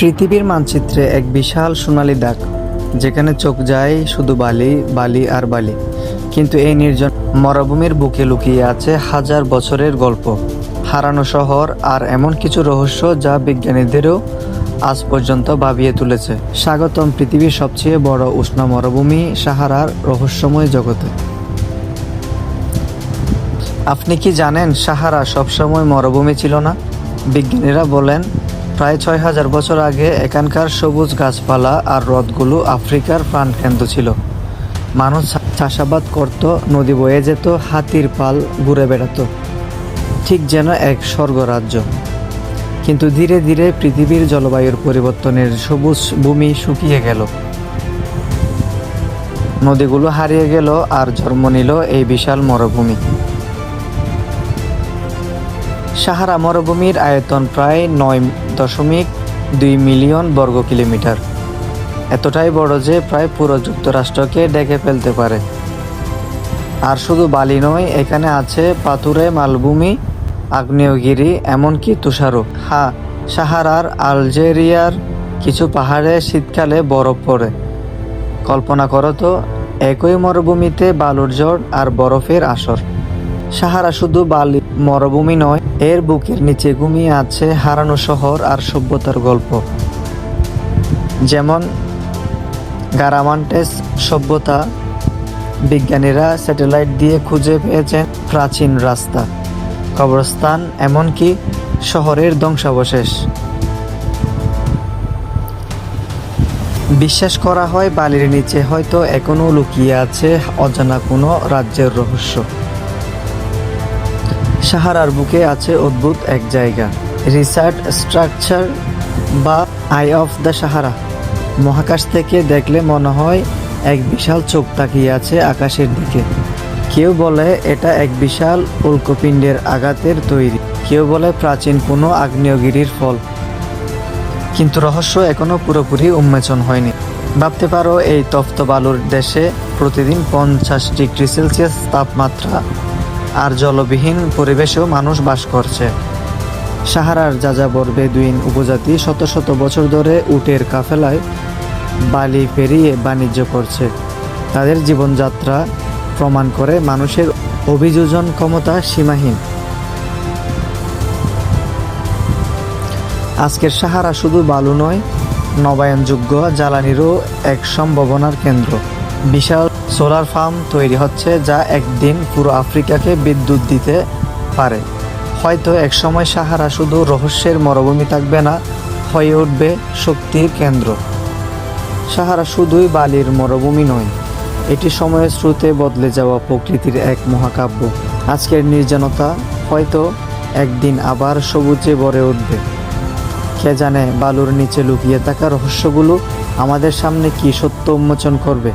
পৃথিবীর মানচিত্রে এক বিশাল সোনালি দাগ, যেখানে চোখ যায় শুধু বালি বালি আর বালি। কিন্তু এই নির্জন মরুভূমির বুকে লুকিয়ে আছে হাজার বছরের গল্প। হারানো শহর আর এমন কিছু রহস্য যা বিজ্ঞানীদেরও আজ পর্যন্ত ভাবিয়ে তুলেছে। স্বাগতম পৃথিবীর সবচেয়ে বড় উষ্ণ মরুভূমি সাহারার রহস্যময় জগতে। আপনি কি জানেন সাহারা সবসময় মরুভূমি ছিল না? বিজ্ঞানীরা বলেন প্রায় ছয় হাজার বছর আগে এখানকার সবুজ গাছপালা আর হ্রদগুলো আফ্রিকার প্রাণকেন্দ্র ছিল। মানুষ চাষাবাদ করত, নদী বয়ে যেত, হাতির পাল ঘুরে বেড়াতো। ঠিক যেন এক স্বর্গরাজ্য। কিন্তু ধীরে ধীরে পৃথিবীর জলবায়ুর পরিবর্তনের সবুজ ভূমি শুকিয়ে গেল। নদীগুলো হারিয়ে গেল আর জন্ম নিল এই বিশাল মরুভূমি। সাহারা মরুভূমির আয়তন প্রায় নয় দশমিক দুই মিলিয়ন বর্গ কিলোমিটার। এতটাই বড় যে প্রায় পুরো যুক্তরাষ্ট্রকে ডেকে ফেলতে পারে। আর শুধু বালি নয়, এখানে আছে পাথুরে, মালভূমি, আগ্নেয়গিরি, এমনকি তুষারও। হা, সাহারার আলজেরিয়ার কিছু পাহাড়ে শীতকালে বরফ পড়ে। কল্পনা করো তো, একই মরুভূমিতে বালুর ঝড় আর বরফের আসর। সাহারা শুধু বালি, মরুভূমি নয়, এর বুকের নিচে ঘুমিয়ে আছে হারানো শহর আর সভ্যতার গল্প। যেমন গারামান্টেস সভ্যতা, বিজ্ঞানীরা স্যাটেলাইট দিয়ে খুঁজে পেয়েছেন প্রাচীন রাস্তা, কবরস্থান, এমনকি শহরের ধ্বংসাবশেষ। বিশ্বাস করা হয় বালির নিচে হয়তো এখনও লুকিয়ে আছে অজানা কোনো রাজ্যের রহস্য। সাহারার বুকে আছে অদ্ভুত এক জায়গা। রিসার্চ স্ট্রাকচার বা আই অফ দ্য সাহারা। মহাকাশ থেকে দেখলে মনে হয় এক বিশাল চোখ তাকিয়ে আছে আকাশের দিকে। কেউ বলে এটা এক বিশাল উল্কপিণ্ডের আঘাতের তৈরি। কেউ বলে প্রাচীন কোনো আগ্নেয়গিরির ফল। কিন্তু রহস্য এখনও পুরোপুরি উন্মোচন হয়নি। ভাবতে পারো, এই তপ্ত বালুর দেশে প্রতিদিন পঞ্চাশ ডিগ্রি সেলসিয়াস তাপমাত্রা আর জলবিহীন পরিবেশেও মানুষ বাস করছে। সাহারার যাযাবর বেদুইন উপজাতি শত শত বছর ধরে উটের কাফেলায় বালি পেরিয়ে বাণিজ্য করছে। তাদের জীবনযাত্রা প্রমাণ করে মানুষের অভিযোজন ক্ষমতা সীমাহীন। আজকের সাহারা শুধু বালু নয়, নবায়নযোগ্য জ্বালানিরও এক সম্ভাবনার কেন্দ্র। বিশাল সোলার ফার্ম তৈরি হচ্ছে যা একদিন পুরো আফ্রিকাকে বিদ্যুৎ দিতে পারে। হয়তো একসময় সাহারা শুধু রহস্যের মরুভূমি থাকবে না, হয়ে উঠবে শক্তির কেন্দ্র। সাহারা শুধুই বালির মরুভূমি নয়, এটি সময়ের স্রোতে বদলে যাওয়া প্রকৃতির এক মহাকাব্য। আজকের নির্জনতা হয়তো একদিন আবার সবুজে ভরে উঠবে। কে জানে বালুর নিচে লুকিয়ে থাকা রহস্যগুলো আমাদের সামনে কি সত্য উন্মোচন করবে?